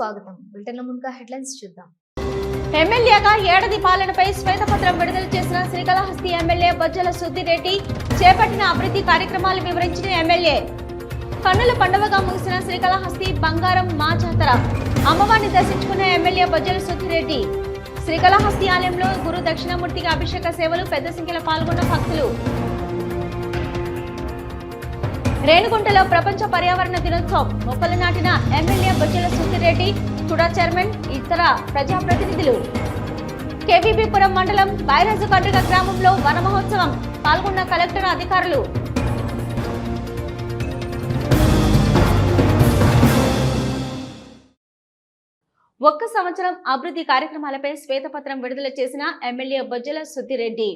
స్వాగతం. బులెటిన్ల ముందుగా హెడ్లైన్స్ చూద్దాం. ఎమ్మెల్యేగా ఏడాది పాలనపై శ్వేతపత్రం విడుదల చేసిన శ్రీకాళహస్తి ఎమ్మెల్యే బొజ్జల సుద్దిరెడ్డి చేపట్టిన అభివృద్ధి కార్యక్రమాలు వివరించిన ఎమ్మెల్యే. కన్నుల పండుగగా ముగిసిన శ్రీకాళహస్తి బంగారం మా జాతర అమ్మవారిని దర్శించుకున్న ఎమ్మెల్యే బొజ్జల సుద్దిరెడ్డి శ్రీకాళహస్తి ఆలయంలో గురు దక్షిణమూర్తికి అభిషేక సేవలు పెద్ద సంఖ్యలో పాల్గొన్న భక్తులు. రేణుగుంటలో ప్రపంచ పర్యావరణ దినోత్సవం. మొక్కలు నాటిన ఎమ్మెల్యే బొజ్జల సుద్దిరెడ్డి తుడా చైర్మన్ ఇతర ప్రజాప్రతినిధులు. కేవీబీపురం మండలం బైరాజు గ్రామంలో వన మహోత్సవం. పాల్గొన్న కలెక్టర్ అధికారులు. ఒక్క సంవత్సరం అభివృద్ధి కార్యక్రమాలపై శ్వేతపత్రం విడుదల చేసిన ఎమ్మెల్యే బొజ్జల సుద్దిరెడ్డి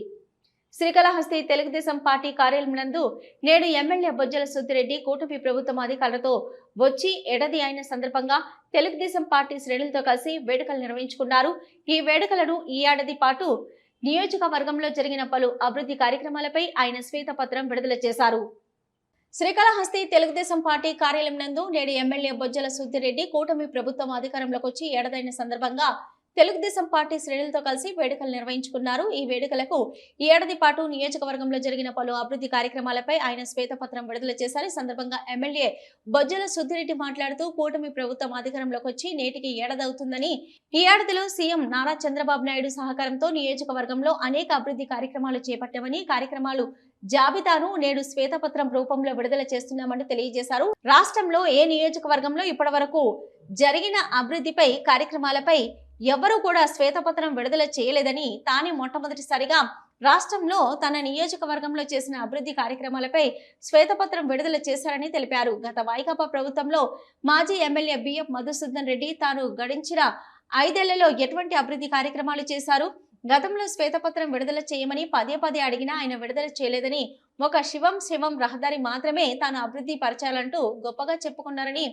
శ్రీకాళహస్తి తెలుగుదేశం పార్టీ కార్యాలయం నందు నేడు ఎమ్మెల్యే బొజ్జల సుద్దిరెడ్డి కూటమి ప్రభుత్వం అధికారులతో వచ్చి ఎడది అయిన సందర్భంగా తెలుగుదేశం పార్టీ శ్రేణులతో కలిసి వేడుకలు నిర్వహించుకున్నారు. ఈ వేడుకలను ఈ ఏడాది పాటు నియోజకవర్గంలో జరిగిన పలు అభివృద్ధి కార్యక్రమాలపై ఆయన శ్వేతపత్రం విడుదల చేశారు. శ్రీకాళహస్తి తెలుగుదేశం పార్టీ కార్యాలయం నందు నేడు ఎమ్మెల్యే బొజ్జల సుద్దిరెడ్డి కూటమి ప్రభుత్వం అధికారంలోకి వచ్చి ఏడాదైన సందర్భంగా తెలుగుదేశం పార్టీ శ్రేణులతో కలిసి వేడుకలు నిర్వహించుకున్నారు. ఈ వేడుకలకు ఈ ఏడాది పాటు నియోజకవర్గంలో జరిగిన పలు అభివృద్ధి కార్యక్రమాలపై ఆయన శ్వేతపత్రం విడుదల చేశారు. ఈ సందర్భంగా ఎమ్మెల్యే బొజ్జల సుద్దిరెడ్డి మాట్లాడుతూ కూటమి ప్రభుత్వం అధికారంలోకి వచ్చి నేటికి ఏడాది అవుతుందని ఈ ఏడాదిలో సీఎం నారా చంద్రబాబు నాయుడు సహకారంతో నియోజకవర్గంలో అనేక అభివృద్ధి కార్యక్రమాలు చేపట్టామని కార్యక్రమాలు జాబితాను నేడు శ్వేతపత్రం రూపంలో విడుదల చేస్తున్నామని తెలియజేశారు. రాష్ట్రంలో ఏ నియోజకవర్గంలో ఇప్పటివరకు జరిగిన అభివృద్ధిపై కార్యక్రమాలపై ఎవరూ కూడా శ్వేతపత్రం విడుదల చేయలేదని తానే మొట్టమొదటిసారిగా రాష్ట్రంలో తన నియోజకవర్గంలో చేసిన అభివృద్ధి కార్యక్రమాలపై శ్వేతపత్రం విడుదల చేశారని తెలిపారు. గత వైకాపా ప్రభుత్వంలో మాజీ ఎమ్మెల్యే బిఎఫ్ మధుసూదన్ రెడ్డి తాను గడించిన ఐదేళ్ళలో ఎటువంటి అభివృద్ధి కార్యక్రమాలు చేశారు? గతంలో శ్వేతపత్రం విడుదల చేయమని పదే పదే అడిగినా ఆయన విడుదల చేయలేదని ఒక శివం శివం రహదారి మాత్రమే తాను అభివృద్ధి పరచాలంటూ గొప్పగా చెప్పుకున్నారని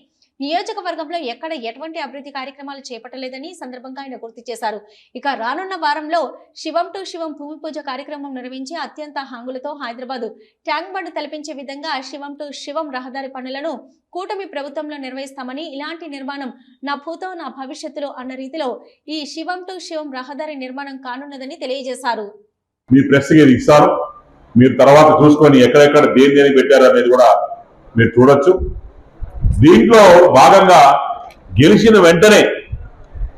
నియోజకవర్గంలో ఎక్కడ ఎటువంటి అభివృద్ధి కార్యక్రమాలు చేపట్టలేదని సందర్భంగా ఆయన గుర్తు చేశారు. ఇక రానున్న వారంలో శివం టు శివం భూమి పూజ కార్యక్రమం నిర్వహించి అత్యంత హంగులతో హైదరాబాద్ ట్యాంక్ బండ్ తలపించే విధంగా శివం టు శివం రహదారి పనులను కూటమి ప్రభుత్వంలో నిర్వహిస్తామని ఇలాంటి నిర్మాణం నా భూతం నా భవిష్యత్తులో అన్న రీతిలో ఈ శివం టు శివం రహదారి నిర్మాణం కానున్నదని తెలియజేశారు. మీ ప్రెస్ ఇస్తారు మీరు తర్వాత చూసుకొని ఎక్కడెక్కడ దేని దేని పెట్టారు అనేది కూడా మీరు చూడొచ్చు. దీంట్లో భాగంగా గెలిచిన వెంటనే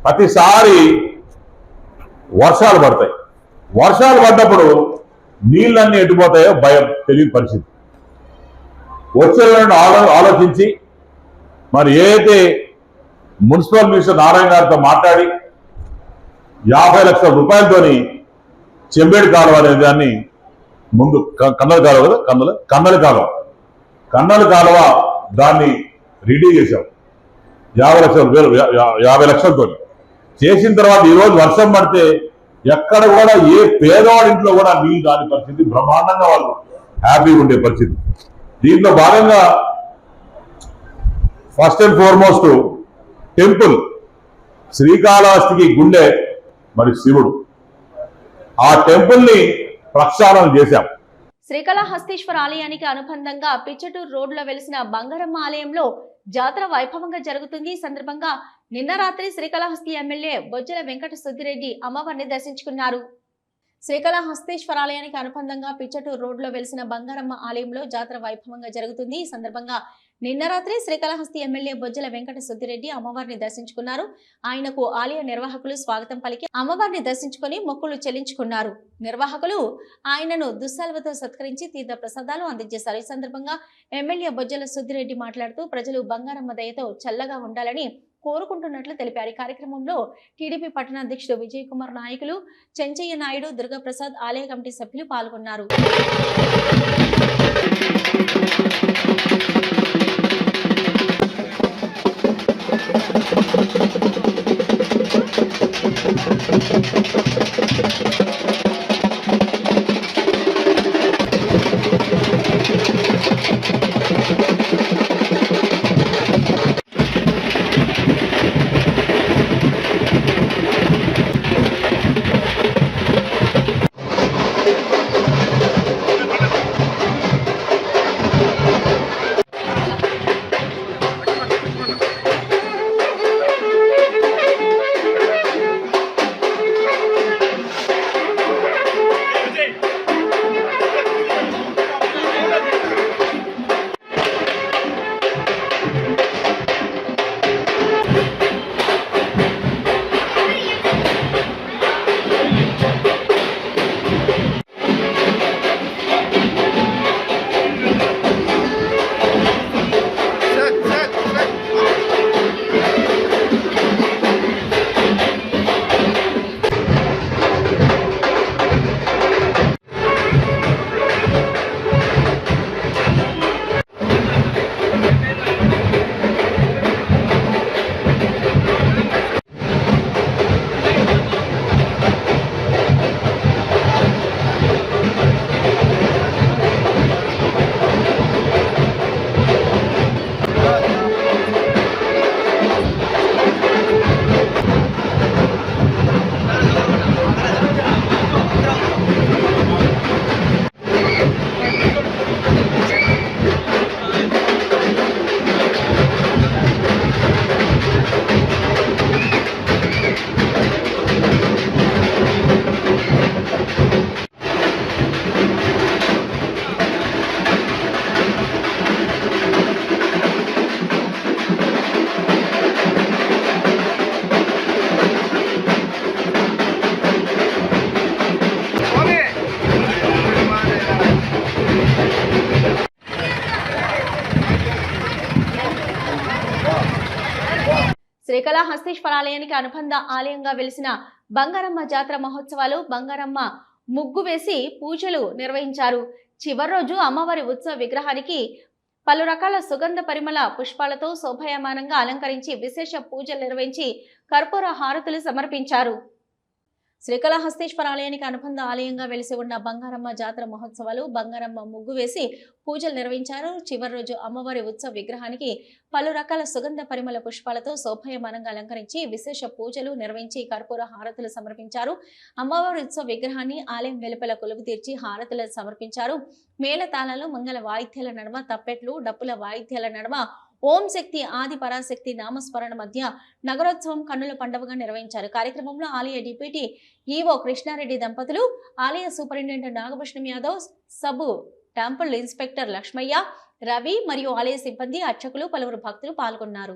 ప్రతిసారి వర్షాలు పడతాయి. వర్షాలు పడ్డప్పుడు నీళ్ళన్నీ ఎటుపోతాయో భయం తెలియని పరిస్థితి. వచ్చేవాళ్ళని ఆలో ఆలోచించి మరి ఏదైతే మున్సిపల్ మినిస్టర్ నారాయణ గారితో మాట్లాడి యాభై లక్షల రూపాయలతోని చెంబేడు కాలువ అనే దాన్ని ముందు కన్నల కాలువ కదా కన్నల కన్నల కాలువ. కన్నల కాలువ దాన్ని రెడీ చేశాం. యాభై లక్షల వేలు యాభై లక్షలతో. చేసిన తర్వాత ఈ రోజు వర్షం పడితే ఎక్కడ కూడా ఏ పేదవాడి ఇంట్లో కూడా నీళ్ళు రాని పరిస్థితి బ్రహ్మాండంగా వాళ్ళు హ్యాపీగా ఉండే పరిస్థితి. దీంట్లో భాగంగా ఫస్ట్ అండ్ ఫార్మోస్ట్ టెంపుల్ శ్రీకాళహస్తికి గుండె మరి శివుడు. ఆ టెంపుల్ని ప్రక్షాళన చేశాం. శ్రీకాళహస్తీశ్వర ఆలయానికి అనుబంధంగా పిచ్చటూరు రోడ్లో వెలిసిన బంగారమ్మ ఆలయంలో జాతర వైభవంగా జరుగుతుంది. ఈ సందర్భంగా నిన్న రాత్రి శ్రీకాళహస్తి ఎమ్మెల్యే బొజ్జల వెంకట సుద్దిరెడ్డి అమ్మవారిని దర్శించుకున్నారు. శ్రీకాళహస్తీశ్వర ఆలయానికి అనుబంధంగా పిచ్చటూరు రోడ్లో వెలిసిన బంగారమ్మ ఆలయంలో జాతర వైభవంగా జరుగుతుంది. ఈ సందర్భంగా నిన్న రాత్రి శ్రీకాళహస్తి ఎమ్మెల్యే బొజ్జల వెంకట సుద్దిరెడ్డి అమ్మవారిని దర్శించుకున్నారు. ఆయనకు ఆలయ నిర్వాహకులు స్వాగతం పలికి అమ్మవారిని దర్శించుకొని మొక్కులు చెల్లించుకున్నారు. నిర్వాహకులు ఆయనను దుస్సల్వతో సత్కరించి తీర్థ ప్రసాదాలు అందజేశారు. ఈ సందర్భంగా ఎమ్మెల్యే బొజ్జల సుద్దిరెడ్డి మాట్లాడుతూ ప్రజలు బంగారమ్మ దయతో చల్లగా ఉండాలని కోరుకుంటున్నట్లు తెలిపారు. ఈ కార్యక్రమంలో టీడీపీ పట్టణాధ్యక్షుడు విజయ్ కుమార్ నాయకులు చెంచయ్య నాయుడు దుర్గాప్రసాద్ ఆలయ కమిటీ సభ్యులు పాల్గొన్నారు. ఆలయానికి అనుబంధ ఆలయంగా వెలిసిన బంగారమ్మ జాతర మహోత్సవాలు బంగారమ్మ ముగ్గు వేసి పూజలు నిర్వహించారు. చివరి రోజు అమ్మవారి ఉత్సవ విగ్రహానికి పలు రకాల సుగంధ పరిమళ పుష్పాలతో శోభాయమానంగా అలంకరించి విశేష పూజలు నిర్వహించి కర్పూర హారతులు సమర్పించారు. శ్రీకాళహస్తీశ్వర ఆలయానికి అనుబంధ ఆలయంగా వెలిసి ఉన్న బంగారమ్మ జాతర మహోత్సవాలు బంగారమ్మ ముగ్గు వేసి పూజలు నిర్వహించారు. చివరి రోజు అమ్మవారి ఉత్సవ విగ్రహానికి పలు రకాల సుగంధ పరిమళ పుష్పాలతో శోభాయమానంగా అలంకరించి విశేష పూజలు నిర్వహించి కర్పూర హారతులు సమర్పించారు. అమ్మవారి ఉత్సవ విగ్రహాన్ని ఆలయం వెలుపల కొలువు తీర్చి హారతులు సమర్పించారు. మేళతాళాలు మంగళ వాయిద్యాల నడమ తప్పెట్లు డప్పుల వాయిద్యాల నడమ ఓం శక్తి ఆది పరాశక్తి నామస్మరణ మధ్య నగరోత్సవం కన్నుల పండుగగా నిర్వహించారు. కార్యక్రమంలో ఆలయ డిప్యూటీ ఈవో కృష్ణారెడ్డి దంపతులు ఆలయ superintendent Nagabhushanam Yadav sub temple inspector Lakshmaiah Ravi మరియు ఆలయ సిబ్బంది అర్చకులు పలువురు భక్తులు పాల్గొన్నారు.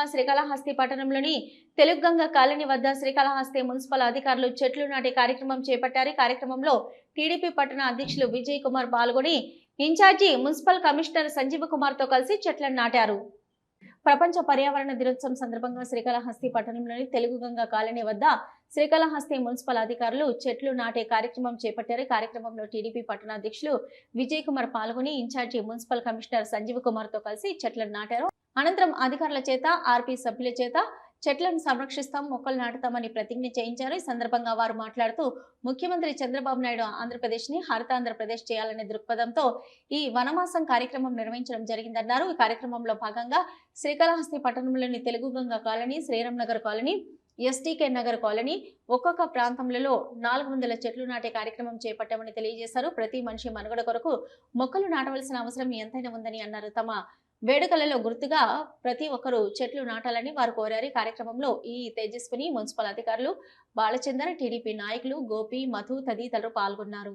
భాగంగా శ్రీకాళహస్తి పట్టణంలోని తెలుగుగంగ కాలనీ వద్ద శ్రీకాళహస్తి మున్సిపల్ అధికారులు చెట్లు నాటే కార్యక్రమం చేపట్టారు. కార్యక్రమంలో టీడీపీ పట్టణ అధ్యక్షులు విజయ్ కుమార్ పాల్గొని ఇన్ఛార్జి మున్సిపల్ కమిషనర్ సంజీవ కుమార్తో కలిసి చెట్లను నాటారు. ప్రపంచ పర్యావరణ దినోత్సవం సందర్భంగా శ్రీకాళహస్తి పట్టణంలోని తెలుగుగంగ కాలనీ వద్ద శ్రీకాళహస్తి మున్సిపల్ అధికారులు చెట్లు నాటే కార్యక్రమం చేపట్టారు. కార్యక్రమంలో టీడీపీ పట్టణ అధ్యక్షులు విజయ్ కుమార్ పాల్గొని ఇన్ఛార్జి మున్సిపల్ కమిషనర్ సంజీవ్ కుమార్తో కలిసి చెట్లను నాటారు. అనంతరం అధికారుల చేత ఆర్పీ సభ్యుల చేత చెట్లను సంరక్షిస్తాం మొక్కలు నాటుతామని ప్రతిజ్ఞ చేయించారు. ఈ సందర్భంగా వారు మాట్లాడుతూ ముఖ్యమంత్రి చంద్రబాబు నాయుడు ఆంధ్రప్రదేశ్ని హరితాంధ్రప్రదేశ్ చేయాలనే దృక్పథంతో ఈ వనమాసం కార్యక్రమం నిర్వహించడం జరిగిందన్నారు. ఈ కార్యక్రమంలో భాగంగా శ్రీకాళహస్తి పట్టణంలోని Teluguganga colony Sriram Nagar colony STK Nagar colony ఒక్కొక్క ప్రాంతంలో నాలుగు వందల చెట్లు నాటే కార్యక్రమం చేపట్టామని తెలియజేశారు. ప్రతి మనిషి మనుగడ కొరకు మొక్కలు నాటవలసిన అవసరం ఎంతైనా ఉందని అన్నారు. తమ వేడుకలలో గుర్తుగా ప్రతి ఒక్కరూ చెట్లు నాటాలని వారు కోరారు. కార్యక్రమంలో ఈ తేజస్విని మున్సిపల్ అధికారులు బాలచందర్ టీడీపీ నాయకులు గోపి మధు తదితరులు పాల్గొన్నారు.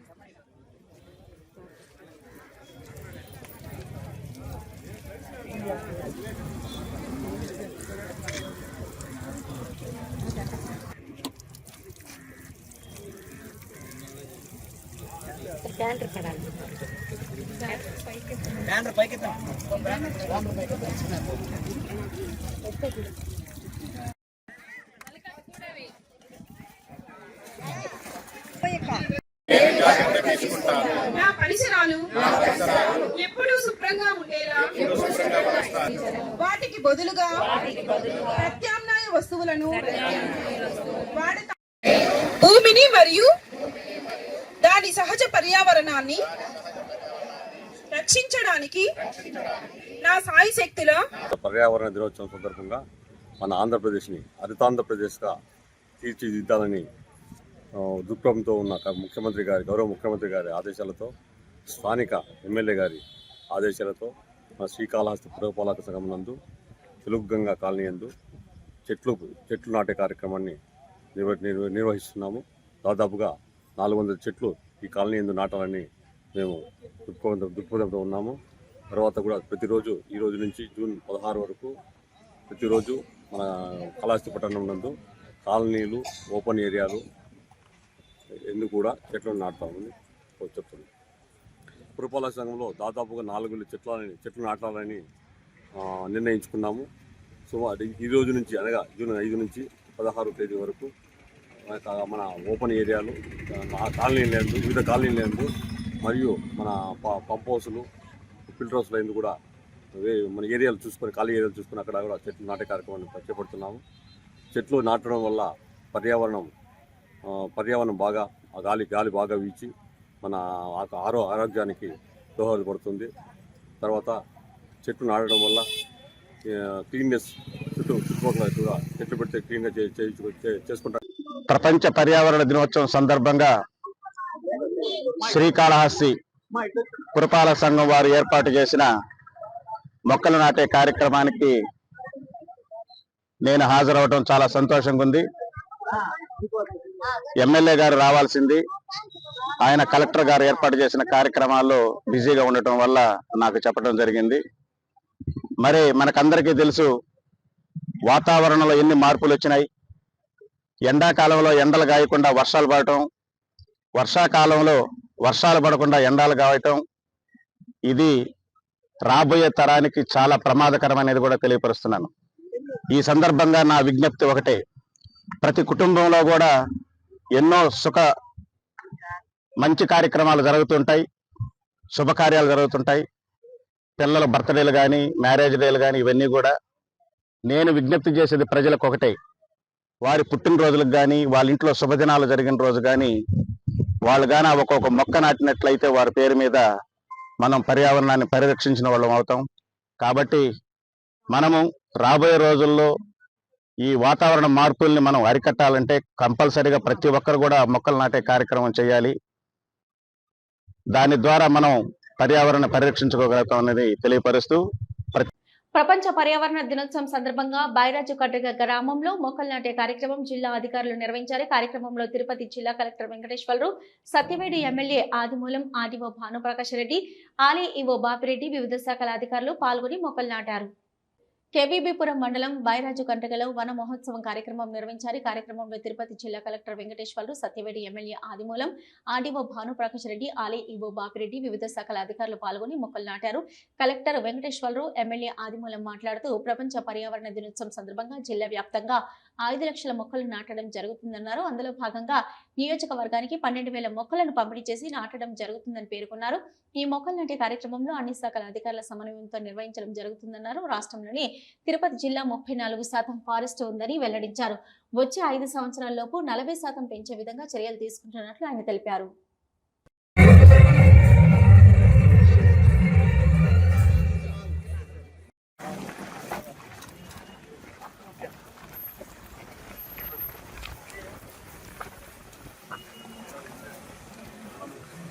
నా పరిసరాలు ఎప్పుడు శుభ్రంగా ఉండేలా వాటికి బదులుగా ప్రత్యామ్నాయ వస్తువులను వాడతా భూమిని మరియు దాని సహజ పర్యావరణాన్ని రక్షించడానికి నా సాయి శక్తిలో పర్యావరణ దినోత్సవం సందర్భంగా మన ఆంధ్రప్రదేశ్ని హరితాంధ్రప్రదేశ్గా తీర్చిదిద్దాలని ఆ, దృక్పథంతో ఉన్న ముఖ్యమంత్రి గారి గౌరవ ముఖ్యమంత్రి గారి ఆదేశాలతో స్థానిక ఎమ్మెల్యే గారి ఆదేశాలతో మన శ్రీకాళహస్తి పురపాలక సంఘం నందు తెలుగు గంగా కాలనీ యందు చెట్లు చెట్లు నాటే కార్యక్రమాన్ని నిర్వ నిర్వ- నిర్వహిస్తున్నాము. దాదాపుగా నాలుగు వందల చెట్లు ఈ కాలనీ యందు నాటాలని మేము దృక్పథంతో దృక్పథంతో ఉన్నాము. తర్వాత కూడా ప్రతిరోజు ఈ రోజు నుంచి జూన్ పదహారు వరకు ప్రతిరోజు మన కళాస్తి పట్టణం నందు కాలనీలు ఓపెన్ ఏరియాలు ఎందుకు కూడా చెట్లను నాటుతామని చెప్తున్నాం. పురపాలక సంఘంలో దాదాపుగా నాలుగు వేల చెట్లని చెట్లు నాటాలని నిర్ణయించుకున్నాము. సో ఈ రోజు నుంచి అనగా జూన్ ఐదు నుంచి పదహారు తేదీ వరకు మన ఓపెన్ ఏరియాలు కాలనీ కాలనీలు లేదు వివిధ కాలనీ లేదు మరియు మన ప- పంప్ హౌసులు ఫిల్టర్ హౌస్ అయింది కూడా మన ఏరియాలు చూసుకొని ఖాళీ ఏరియాలు చూసుకొని అక్కడ కూడా చెట్లు నాటే కార్యక్రమాన్ని చేపడుతున్నాము. చెట్లు నాటడం వల్ల పర్యావరణం పర్యావరణం బాగా ఆ గాలి గాలి బాగా వీచి మన ఆ- ఆరో ఆరోగ్యానికి దోహదపడుతుంది. తర్వాత చెట్లు నాటడం వల్ల క్లీన్నెస్ చుట్టూ చుట్టుపక్కల కూడా చెట్లు పెడితే క్లీన్గా చేసుకుంటారు. చేసుకుంటాం ప్రపంచ పర్యావరణ దినోత్సవం సందర్భంగా శ్రీకాళహస్తి పురపాలక సంఘం వారు ఏర్పాటు చేసిన మొక్కలు నాటే కార్యక్రమానికి నేను హాజరవడం చాలా సంతోషంగా ఉంది. ఎమ్మెల్యే గారు రావాల్సింది. ఆయన కలెక్టర్ గారు ఏర్పాటు చేసిన కార్యక్రమాల్లో బిజీగా ఉండటం వల్ల నాకు చెప్పడం జరిగింది. మరి మనకందరికీ తెలుసు వాతావరణంలో ఎన్ని మార్పులు వచ్చినాయి. ఎండాకాలంలో ఎండలు గాయకుండా వర్షాలు పడటం వర్షాకాలంలో వర్షాలు పడకుండా ఎండాలు కావటం ఇది రాబోయే తరానికి చాలా ప్రమాదకరమనేది కూడా తెలియపరుస్తున్నాను. ఈ సందర్భంగా నా విజ్ఞప్తి ఒకటే. ప్రతి కుటుంబంలో కూడా ఎన్నో సుఖ మంచి కార్యక్రమాలు జరుగుతుంటాయి శుభకార్యాలు జరుగుతుంటాయి. పిల్లల బర్త్డేలు కానీ మ్యారేజ్ డేలు కానీ ఇవన్నీ కూడా నేను విజ్ఞప్తి చేసేది ప్రజలకు ఒకటే. వారి పుట్టినరోజులకు కానీ వాళ్ళ ఇంట్లో శుభదినాలు జరిగిన రోజు కానీ వాళ్ళు కానీ ఒక్కొక్క మొక్క నాటినట్లయితే వారి పేరు మీద మనం పర్యావరణాన్ని పరిరక్షించిన వాళ్ళం అవుతాం. కాబట్టి మనము రాబోయే రోజుల్లో ఈ వాతావరణ మార్పుల్ని మనం అరికట్టాలంటే కంపల్సరిగా ప్రతి ఒక్కరు కూడా మొక్కలు నాటే కార్యక్రమం చేయాలి. దాని ద్వారా మనం పర్యావరణ పరిరక్షించుకోగలుగుతాం అనేది తెలియపరుస్తూ ప్రపంచ పర్యావరణ దినోత్సవం సందర్భంగా బైరాజు కట్టగ గ్రామంలో మొక్కలు నాటే కార్యక్రమం జిల్లా అధికారులు నిర్వహించారు. కార్యక్రమంలో తిరుపతి జిల్లా కలెక్టర్ వెంకటేశ్వరరావు సత్యవేడి ఎమ్మెల్యే ఆదిమూలం ఆదివో భానుప్రకాష్ రెడ్డి ఆలయ ఈవో బాపిరెడ్డి వివిధ శాఖల అధికారులు పాల్గొని మొక్కలు నాటారు. కేవీబీపురం మండలం బైరాజు కంటగలో వన మహోత్సవం కార్యక్రమం నిర్వహించారు. కార్యక్రమంలో తిరుపతి జిల్లా collector Venkateswara Rao Satyavedi MLA Adimulam RDO Bhanuprakash Reddy ఆలయ ఈవో బాపిరెడ్డి వివిధ శాఖల అధికారులు పాల్గొని మొక్కలు నాటారు. కలెక్టర్ వెంకటేశ్వరరావు ఎమ్మెల్యే ఆదిమూలం మాట్లాడుతూ ప్రపంచ పర్యావరణ దినోత్సవం సందర్భంగా జిల్లా వ్యాప్తంగా ఐదు లక్షల మొక్కలు నాటడం జరుగుతుందన్నారు. అందులో భాగంగా నియోజకవర్గానికి పన్నెండు వేల మొక్కలను పంపిణీ చేసి నాటడం జరుగుతుందని పేర్కొన్నారు. ఈ మొక్కలు నాటే కార్యక్రమంలో అన్ని శాఖల అధికారుల సమన్వయంతో నిర్వహించడం జరుగుతుందన్నారు. రాష్ట్రంలోని తిరుపతి జిల్లా ముప్పై నాలుగు శాతం ఫారెస్ట్ ఉందని వెల్లడించారు. వచ్చే ఐదు సంవత్సరాల్లోపు నలభై శాతం పెంచే విధంగా చర్యలు తీసుకుంటున్నట్లు ఆయన తెలిపారు.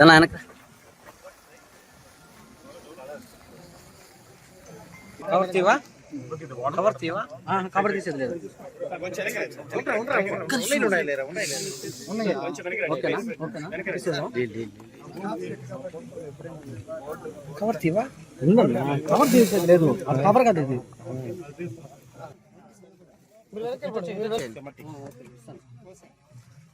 దాని వెనక కవర్ తీవా? కవర్ తీవా కవర్ తీసేది లేదు ఓకేనా ఓకేనా తీసేదా? కవర్ తీవా? ఉందన్నా. కవర్ తీసేది లేదు. కవర్ కదా ఇది.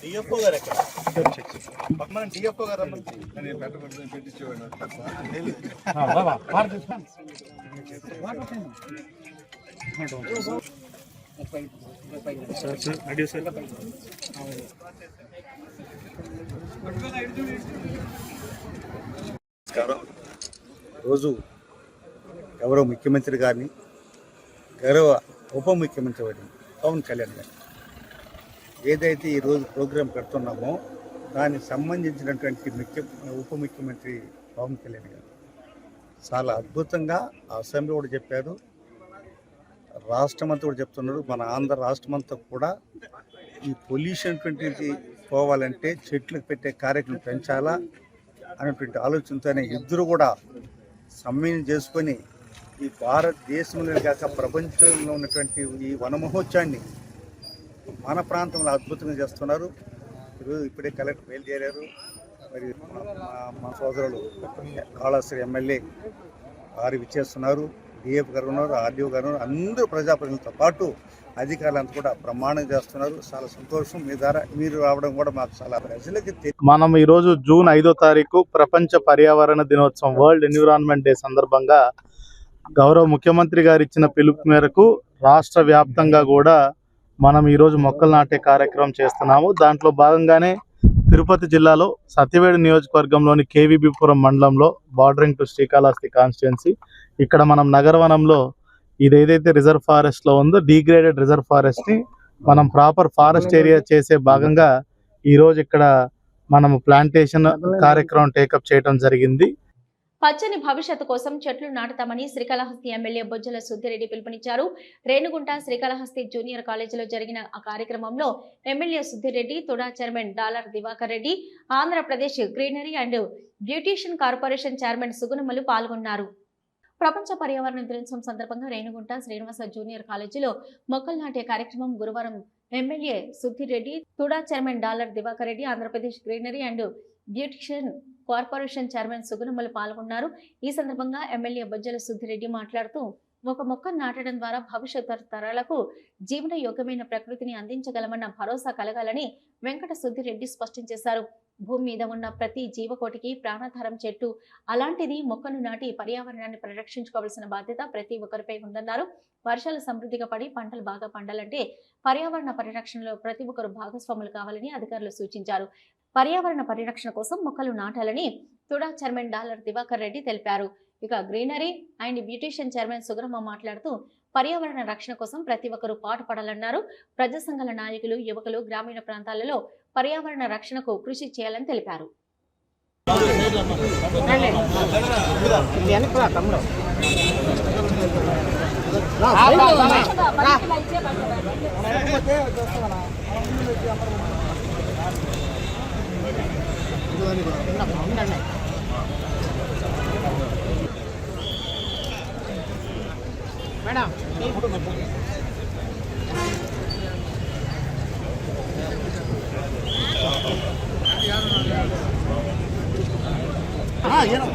డిఎఫ్ఓ గారు ఎక్కడ? పక్కన డిఎఫ్ఓ గారు నమస్కారం. రోజు గౌరవ ముఖ్యమంత్రి గారిని గౌరవ ఉప ముఖ్యమంత్రి గారిని పవన్ కళ్యాణ్ గారిని. ఏదైతే ఈరోజు ప్రోగ్రాం పెడుతున్నామో దానికి సంబంధించినటువంటి ముఖ్య ఉప ముఖ్యమంత్రి పవన్ కళ్యాణ్ గారు. చాలా అద్భుతంగా అసెంబ్లీ కూడా చెప్పారు. రాష్ట్రమంతా కూడా చెప్తున్నారు. మన ఆంధ్ర రాష్ట్రమంతా కూడా ఈ పొల్యూషన్ అటువంటిది పోవాలంటే చెట్లు పెట్టే కార్యక్రమం పెంచాలా అనేటువంటి ఆలోచనతోనే ఇద్దరు కూడా సమ్మేళనం చేసుకొని ఈ భారతదేశంలో కాక ప్రపంచంలో ఉన్నటువంటి ఈ వన మహోత్సవాన్ని మన ప్రాంతంలో అద్భుతంగా చేస్తున్నారు. ఈరోజు ఇప్పుడే కలెక్టర్ బయలుదేరారు. మరి మా- సోదరులు కాళాశ్రీ ఎమ్మెల్యే వారు విచ్చేస్తున్నారు. డిఎఫ్ గారు ఉన్నారు ఆర్డీఓ గారు ఉన్నారు. అందరూ ప్రజాప్రతినిధులతో పాటు అధికారులంతా కూడా ప్రమాణం చేస్తున్నారు. చాలా సంతోషం. మీ ద్వారా మీరు రావడం కూడా మాకు చాలా ప్రజలకి మనం ఈరోజు జూన్ ఐదో తారీఖు ప్రపంచ పర్యావరణ దినోత్సవం వరల్డ్ ఎన్విరాన్మెంట్ డే సందర్భంగా గౌరవ ముఖ్యమంత్రి గారు ఇచ్చిన పిలుపు మేరకు రాష్ట్ర వ్యాప్తంగా కూడా మనం ఈరోజు మొక్కలు నాటే కార్యక్రమం చేస్తున్నాము. దాంట్లో భాగంగానే తిరుపతి జిల్లాలో సత్యవేడు నియోజకవర్గంలోని కేవీబీపురం మండలంలో బార్డరింగ్ టు శ్రీకాళహస్తి కాన్స్టిట్యున్సీ. ఇక్కడ మనం నగరవనంలో ఇది ఏదైతే రిజర్వ్ ఫారెస్ట్లో ఉందో డీగ్రేడెడ్ రిజర్వ్ ఫారెస్ట్ని మనం ప్రాపర్ ఫారెస్ట్ ఏరియా చేసే భాగంగా ఈ రోజు ఇక్కడ మనం ప్లాంటేషన్ కార్యక్రమం టేకప్ చేయడం జరిగింది. పచ్చని భవిష్యత్తు కోసం చెట్లు నాటుతామని శ్రీకాళహస్తి ఎమ్మెల్యే బొజ్జల సుద్దిరెడ్డి పిలుపునిచ్చారు. రేణుగుంట శ్రీకాళహస్తి జూనియర్ కాలేజీలో జరిగిన ఆ కార్యక్రమంలో MLA Sudhir Reddy TUDA chairman Dollar Divakar Reddy Andhra Pradesh greenery and beautician corporation chairman సుగుణమలు పాల్గొన్నారు. ప్రపంచ పర్యావరణ దినోత్సవం సందర్భంగా రేణుగుంట శ్రీనివాస జూనియర్ కాలేజీలో మొక్కలు నాటే కార్యక్రమం గురువారం MLA Sudhir Reddy TUDA chairman Dollar Divakar Reddy Andhra Pradesh greenery and beautician corporation chairman సుగుణములు పాల్గొన్నారు. ఈ సందర్భంగా ఎమ్మెల్యే బొజ్జల సుద్దిరెడ్డి మాట్లాడుతూ ఒక మొక్క నాటడం ద్వారా భవిష్యత్ తరాలకు జీవన యోగ్యమైన ప్రకృతిని అందించగలమన్న భరోసా కలగాలని వెంకట సుద్దిరెడ్డి స్పష్టం చేశారు. భూమి మీద ఉన్న ప్రతి జీవకోటికి ప్రాణాధారం చెట్టు అలాంటిది మొక్కను నాటి పర్యావరణాన్ని పరిరక్షించుకోవాల్సిన బాధ్యత ప్రతి ఒక్కరిపై ఉందన్నారు. వర్షాలు సమృద్ధిగా పడి పంటలు బాగా పండాలంటే పర్యావరణ పరిరక్షణలో ప్రతి ఒక్కరు భాగస్వాములు కావాలని అధికారులు సూచించారు. పర్యావరణ పరిరక్షణ కోసం మొక్కలు నాటాలని TUDA chairman Dollar Divakar Reddy తెలిపారు. ఇక గ్రీనరీ అండ్ బ్యూటిషియన్ చైర్మన్ సుగ్రహ్మ మాట్లాడుతూ పర్యావరణ రక్షణ కోసం ప్రతి ఒక్కరూ పాటుపడాలన్నారు. ప్రజా సంఘాల నాయకులు యువకులు గ్రామీణ ప్రాంతాలలో పర్యావరణ రక్షణకు కృషి చేయాలని తెలిపారు. người mình cũng đồng hỏng đang này madam ஆ ஏனோ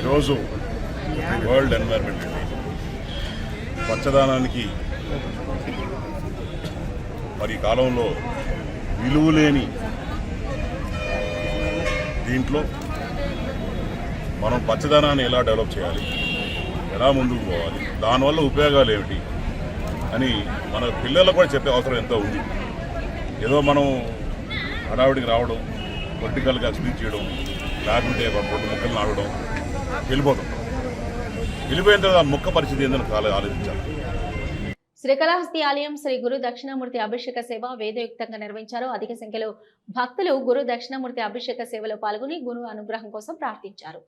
ఈరోజు వరల్డ్ ఎన్వైర్న్మెంట్ డే పచ్చదనానికి మరి ఈ కాలంలో విలువలేని దీంట్లో మనం పచ్చదనాన్ని ఎలా డెవలప్ చేయాలి? ఎలా ముందుకు పోవాలి? దానివల్ల ఉపయోగాలు ఏమిటి? అని మన పిల్లలకు కూడా చెప్పే అవసరం ఎంతో ఉంది. ఏదో మనం హడావిడికి రావడం పొలిటికల్గా స్పీచ్ చేయడం లేకుంటే రెండు ముక్కలు నాడడం వెళ్ళిపోతాం. వెళ్ళిపోయిన తర్వాత ముక్క పరిస్థితి ఏందని ఆలోచించాలి. శ్రీకాళహస్తి ఆలయం శ్రీ గురు దక్షిణామూర్తి అభిషేక సేవ వేదయుక్తంగా నిర్వహించారు. అధిక సంఖ్యలో భక్తులు గురు దక్షిణామూర్తి అభిషేక సేవలో పాల్గొని గురు అనుగ్రహం కోసం ప్రార్థించారు.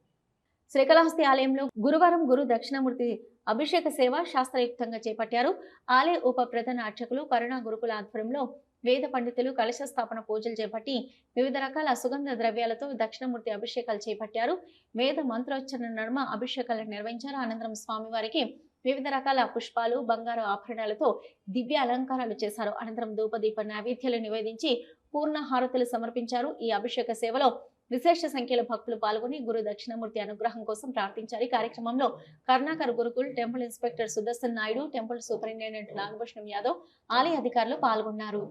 శ్రీకాళహస్తి ఆలయంలో గురువారం గురు దక్షిణామూర్తి అభిషేక సేవ శాస్త్రయుక్తంగా చేపట్టారు. ఆలయ ఉప ప్రధాన అర్చకులు కరుణా గురుకుల ఆధ్వర్యంలో వేద పండితులు కలశ స్థాపన పూజలు చేపట్టి వివిధ రకాల సుగంధ ద్రవ్యాలతో దక్షిణమూర్తి అభిషేకాలు చేపట్టారు. వేద మంత్రోచ్చరణ నడుమ అభిషేకాలను నిర్వహించారు. అనంతరం స్వామివారికి వివిధ రకాల పుష్పాలు బంగారు ఆభరణాలతో దివ్య అలంకారాలు చేశారు. అనంతరం ధూపదీప నైవేద్యాలు నివేదించి పూర్ణ హారతులు సమర్పించారు. ఈ అభిషేక సేవలో విశేష సంఖ్యలో భక్తులు పాల్గొని గురు దక్షిణమూర్తి అనుగ్రహం కోసం ప్రార్థించారు. ఈ కార్యక్రమంలో Karnakar Gurukul temple inspector Sudarshan Naidu temple superintendent Nagabhushanam Yadav ఆలయ అధికారులు పాల్గొన్నారు.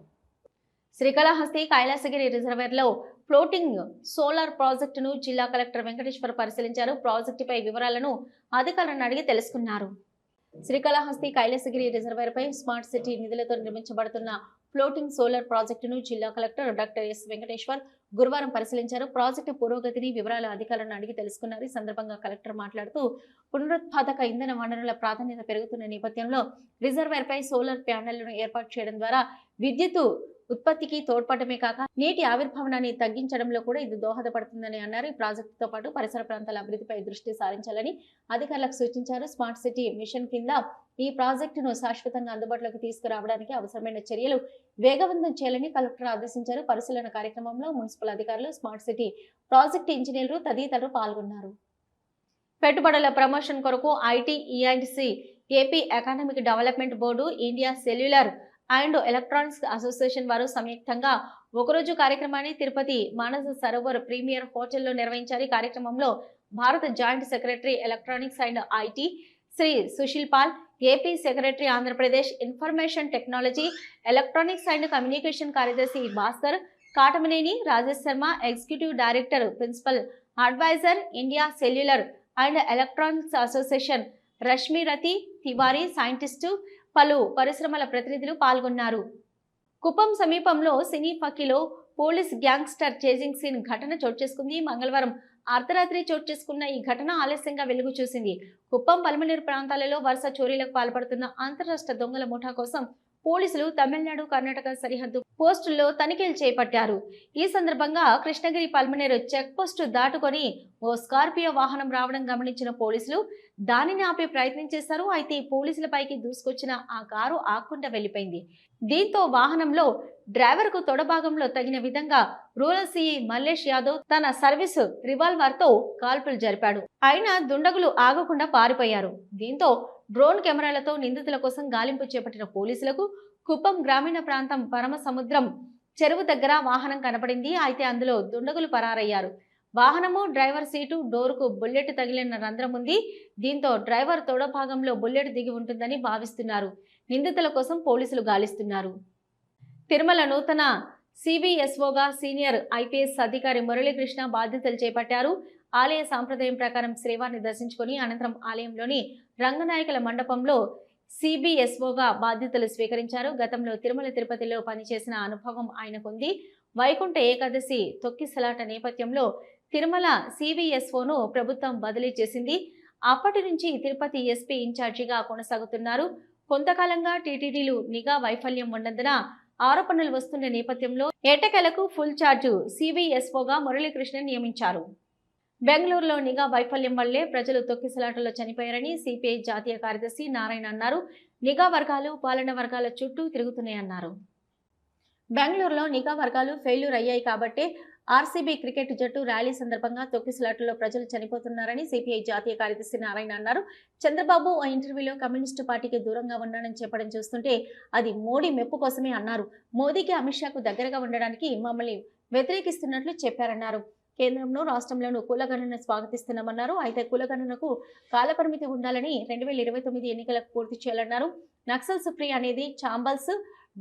శ్రీకాళహస్తి కైలాసగిరి రిజర్వేర్లో ఫ్లోటింగ్ సోలార్ ప్రాజెక్టును జిల్లా కలెక్టర్ వెంకటేశ్వర్ పరిశీలించారు. ప్రాజెక్టుపై వివరాలను అధికారులను అడిగి తెలుసుకున్నారు. శ్రీకాళహస్తి కైలాసగిరి రిజర్వేర్పై స్మార్ట్ సిటీ నిధులతో నిర్మించబడుతున్న ఫ్లోటింగ్ సోలార్ ప్రాజెక్టును జిల్లా కలెక్టర్ డాక్టర్ ఎస్ వెంకటేశ్వర్ గురువారం పరిశీలించారు. ప్రాజెక్టు పురోగతిని వివరాల అధికారులను అడిగి తెలుసుకున్నారు. ఈ సందర్భంగా కలెక్టర్ మాట్లాడుతూ పునరుత్పాదక ఇంధన వనరుల ప్రాధాన్యత పెరుగుతున్న నేపథ్యంలో రిజర్వేర్పై సోలార్ ప్యానెళ్ళను ఏర్పాటు చేయడం ద్వారా విద్యుత్తు ఉత్పత్తికి తోడ్పడమే కాక నీటి ఆవిర్భవనాన్ని తగ్గించడంలో కూడా ఇది దోహదపడుతుందని అన్నారు. ఈ ప్రాజెక్టుతో పాటు పరిసర ప్రాంతాల అభివృద్ధిపై దృష్టి సారించాలని అధికారులకు సూచించారు. స్మార్ట్ సిటీ మిషన్ కింద ఈ ప్రాజెక్టును శాశ్వతంగా అందుబాటులోకి తీసుకురావడానికి అవసరమైన చర్యలు వేగవంతం చేయాలని కలెక్టర్ ఆదేశించారు. పరిశీలన కార్యక్రమంలో మున్సిపల్ అధికారులు స్మార్ట్ సిటీ ప్రాజెక్టు ఇంజనీర్లు తదితరులు పాల్గొన్నారు. పెట్టుబడుల ప్రమోషన్ కొరకు IT e EIDC AP economic development board India cellular and electronics association వారు సంయుక్తంగా ఒకరోజు కార్యక్రమాన్ని తిరుపతి మానస సరోవర్ ప్రీమియర్ హోటల్లో నిర్వహించారు ఈ కార్యక్రమంలో భారత joint secretary electronics and IT Shri Sushil Paul AP secretary Andhra Pradesh information technology electronics and communication కార్యదర్శి Bhaskar Katamaneni Rajesh Sharma executive director principal adviser India cellular and electronics association Rashmi Rathi Tiwari scientist పలు పరిశ్రమల ప్రతినిధులు పాల్గొన్నారు. కుప్పం సమీపంలో cine ఫకీలో police gangster chasing scene ఘటన చోటు చేసుకుంది. మంగళవారం అర్ధరాత్రి చోటు చేసుకున్న ఈ ఘటన ఆలస్యంగా వెలుగు చూసింది. కుప్పం పల్మనేరు ప్రాంతాలలో వరుస చోరీలకు పాల్పడుతున్న అంతరాష్ట్ర దొంగల ముఠా కోసం పోలీసులు తమిళనాడు కర్ణాటక సరిహద్దు పోస్టుల్లో తనిఖీలు చేపట్టారు. ఈ సందర్భంగా కృష్ణగిరి పల్మనేరు చెక్ పోస్టు దాటుకొని ఓ స్కార్పియో వాహనం రావడం గమనించిన పోలీసులు దానిని ఆపే ప్రయత్నం చేశారు. అయితే పోలీసులపైకి దూసుకొచ్చిన ఆ కారు ఆకుండా వెళ్ళిపోయింది దీంతో వాహనంలో డ్రైవర్కు తొడభాగంలో తగిన విధంగా రూరల్ సిఐ మల్లేష్ యాదవ్ తన సర్వీస్ రివాల్వర్తో కాల్పులు జరిపాడు. అయినా దుండగులు ఆగకుండా పారిపోయారు. దీంతో డ్రోన్ కెమెరాలతో నిందితుల కోసం గాలింపు చేపట్టిన పోలీసులకు కుప్పం గ్రామీణ ప్రాంతం పరమ సముద్రం చెరువు దగ్గర వాహనం కనపడింది. అయితే అందులో దుండగులు పరారయ్యారు. వాహనము డ్రైవర్ సీటు డోరుకు బుల్లెట్ తగిలిన రంధ్రం ఉంది. దీంతో డ్రైవర్ తొడ భాగంలో బుల్లెట్ దిగి ఉంటుందని భావిస్తున్నారు. నిందితుల కోసం పోలీసులు గాలిస్తున్నారు. తిరుమల నూతన సిబిఎస్ఓగా సీనియర్ ఐపీఎస్ అధికారి మురళీకృష్ణ బాధ్యతలు చేపట్టారు. ఆలయ సాంప్రదాయం ప్రకారం శ్రీవారిని దర్శించుకుని అనంతరం ఆలయంలోని రంగనాయకుల మండపంలో సిబిఎస్ఓగా బాధ్యతలు స్వీకరించారు. గతంలో తిరుమల తిరుపతిలో పనిచేసిన అనుభవం ఆయనకుంది. వైకుంఠ ఏకాదశి తొక్కిసలాట నేపథ్యంలో తిరుమల సిబిఎస్ఓను ప్రభుత్వం బదిలీ చేసింది. అప్పటి నుంచి తిరుపతి ఎస్పీ ఇన్ఛార్జిగా కొనసాగుతున్నారు. కొంతకాలంగా టీటీడీలు నిఘా వైఫల్యం ఉన్నందున ఆరోపణలు వస్తున్న నేపథ్యంలో ఎటకెలకు ఫుల్ ఛార్జ్ సిబిఎస్ఓగా మురళీకృష్ణన్ నియమించారు. బెంగళూరులో నిఘా వైఫల్యం వల్లే ప్రజలు తొక్కిసలాటలో చనిపోయారని సిపిఐ జాతీయ కార్యదర్శి నారాయణ అన్నారు. నిఘా వర్గాలు పాలన వర్గాల చుట్టూ తిరుగుతున్నాయన్నారు బెంగళూరులో నిఘా వర్గాలు ఫెయిల్యూర్ అయ్యాయి కాబట్టే ఆర్సీబీ క్రికెట్ జట్టు ర్యాలీ సందర్భంగా తొక్కిసలాటలో ప్రజలు చనిపోతున్నారని సిపిఐ జాతీయ కార్యదర్శి నారాయణ అన్నారు. చంద్రబాబు ఆ ఇంటర్వ్యూలో కమ్యూనిస్టు పార్టీకి దూరంగా ఉన్నానని చెప్పడం చూస్తుంటే అది మోడీ మెప్పు కోసమే అన్నారు. మోదీకి అమిత్ షాకు దగ్గరగా ఉండడానికి మమ్మల్ని వ్యతిరేకిస్తున్నట్లు చెప్పారన్నారు. కేంద్రంలో రాష్ట్రంలోనూ కులగణన స్వాగతిస్తున్నామన్నారు. అయితే కులగణనకు కాలపరిమితి ఉండాలని రెండు వేల ఇరవై తొమ్మిది ఎన్నికలకు పూర్తి చేయాలన్నారు. నక్సల్ సుప్రీ అనేది చాంబల్స్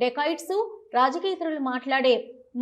డెకాయిట్స్ రాజకీయతరులు మాట్లాడే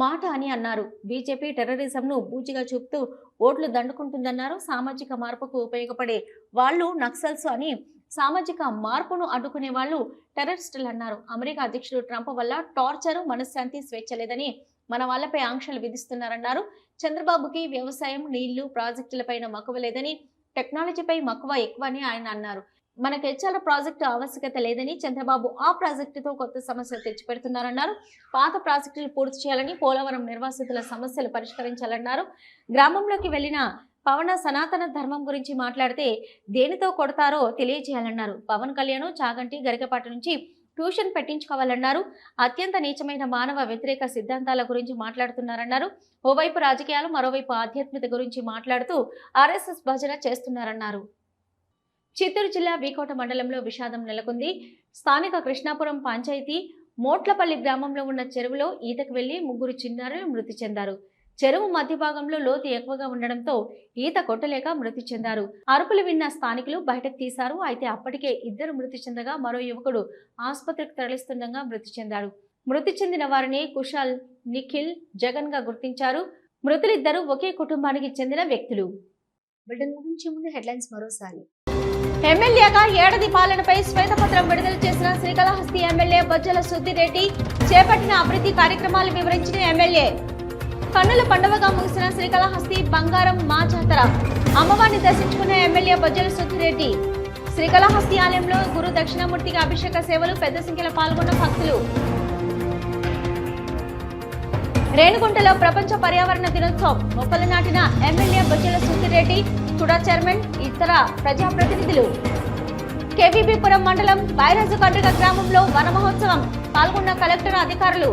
మాట అని అన్నారు. బీజేపీ టెర్రరిజంను బూచిగా చూపుతూ ఓట్లు దండుకుంటుందన్నారు. సామాజిక మార్పుకు ఉపయోగపడే వాళ్ళు నక్సల్స్ అని సామాజిక మార్పును అడ్డుకునే వాళ్ళు టెర్రరిస్టులు అన్నారు. అమెరికా అధ్యక్షుడు ట్రంప్ వల్ల టార్చర్ మనశ్శాంతి స్వేచ్ఛ లేదని మన వాళ్ళపై ఆంక్షలు విధిస్తున్నారన్నారు. చంద్రబాబుకి వ్యవసాయం నీళ్ళు ప్రాజెక్టులపైన మక్కువ లేదని టెక్నాలజీపై మక్కువ ఎక్కువ అని ఆయన అన్నారు. మనకు హెచ్ఆర్ ప్రాజెక్టు ఆవశ్యకత లేదని చంద్రబాబు ఆ ప్రాజెక్టుతో కొత్త సమస్యలు తెచ్చిపెడుతున్నారన్నారు. పాత ప్రాజెక్టులు పూర్తి చేయాలని పోలవరం నిర్వాసితుల సమస్యలు పరిష్కరించాలన్నారు. గ్రామంలోకి వెళ్ళిన పవన సనాతన ధర్మం గురించి మాట్లాడితే దేనితో కొడతారో తెలియజేయాలన్నారు. పవన్ కళ్యాణ్ చాగంటి గరికపాటి నుంచి ట్యూషన్ పెట్టించుకోవాలన్నారు. అత్యంత నీచమైన మానవ వ్యతిరేక సిద్ధాంతాల గురించి మాట్లాడుతున్నారన్నారు. ఓవైపు రాజకీయాలు మరోవైపు ఆధ్యాత్మికత గురించి మాట్లాడుతూ ఆర్ఎస్ఎస్ భజన చేస్తున్నారన్నారు. చిత్తూరు జిల్లా వీకోట మండలంలో విషాదం నెలకొంది. స్థానిక కృష్ణాపురం పంచాయతీ మోట్లపల్లి గ్రామంలో ఉన్న చెరువులో ఈతకు వెళ్ళి ముగ్గురు చిన్నారులు మృతి చెందారు. చెరువు మధ్య భాగంలో లోతు ఎక్కువగా ఉండడంతో ఈత కొట్టలేక మృతి చెందారు. అరుపులు విన్న స్థానికులు బయటకు తీశారు. అయితే అప్పటికే ఇద్దరు మృతి చెందగా మరో యువకుడు ఆసుపత్రికి తరలిస్తుండగా మృతి చెందాడు. మృతి చెందిన వారిని కుషాల్ నిఖిల్ జగన్గా గుర్తించారు. మృతులిద్దరూ ఒకే కుటుంబానికి చెందిన వ్యక్తులు. బులెటిన్ ముగించే ముందు హెడ్లైన్స్ మరోసారి. ఎమ్మెల్యేగా ఏడాది పాలనపై శ్వేతపత్రం విడుదల చేసిన శ్రీకాళహస్తి ఎమ్మెల్యే బొజ్జల సుద్దిరెడ్డి చేపట్టిన అభివృద్ధి కార్యక్రమాలు వివరించిన ఎమ్మెల్యే కన్నుల పండుగగా ముగిసిన శ్రీకాళహస్తి బంగారం మా జాతర అమ్మవారిని దర్శించుకున్న ఎమ్మెల్యే బొజ్జల సుద్దిరెడ్డి. శ్రీకాళహస్తి ఆలయంలో గురు దక్షిణామూర్తికి అభిషేక సేవలు పెద్ద సంఖ్యలో పాల్గొన్న భక్తులు. రేణుగుంటలో ప్రపంచ పర్యావరణ దినోత్సవం. మొక్కలు నాటిన MLA Bojjala Sudhir Reddy TUDA chairman ఇతర ప్రజాప్రతినిధులు. కేవీబీపురం మండలం బైరాజు కండ్రిక గ్రామంలో వన మహోత్సవం. పాల్గొన్న కలెక్టర్ అధికారులు.